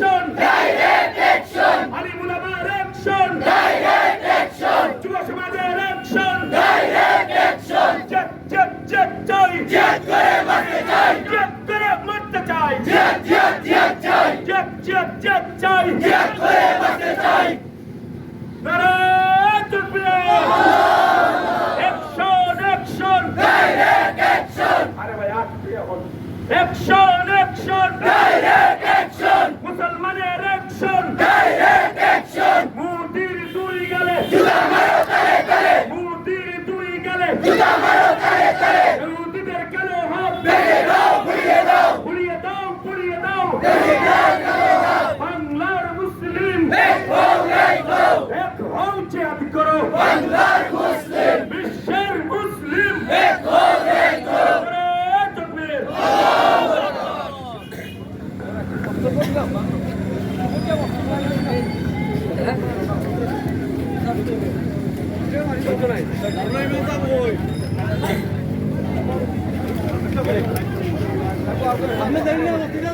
action direct action আলিম উলামার action direct action যুব সমাজের অ্যাকশন ডাইরেক্ট অ্যাকশন জেট জেট জেট চাই জেট করে মারতে চাই জেট করে মারতে চাই জেট জেট জেট চাই জেট জেট জেট চাই জেট করে মারতে চাই নারা তুকবির অ্যাকশন অ্যাকশন ডাইরেক্ট অ্যাকশন আরে ভাই আট প্রিয় হল অ্যাকশন অ্যাকশন জুতা মারো তালে তালে মোদির দুই গেলে জুতা মারো তালে তালে মোদিদের কালো হাত ভেঙে দাও ঘুরিয়ে দাও পুড়িয়ে দাও পুড়িয়ে দাও ভেঙে দাও কালো দাও বাংলার মুসলিম এক হও এক হও এক হও জিহাদ করো বাংলার মুসলিম বিশ্বের মুসলিম এক হও এক হও নারায়ণ তাকবীর আপনি দেখেন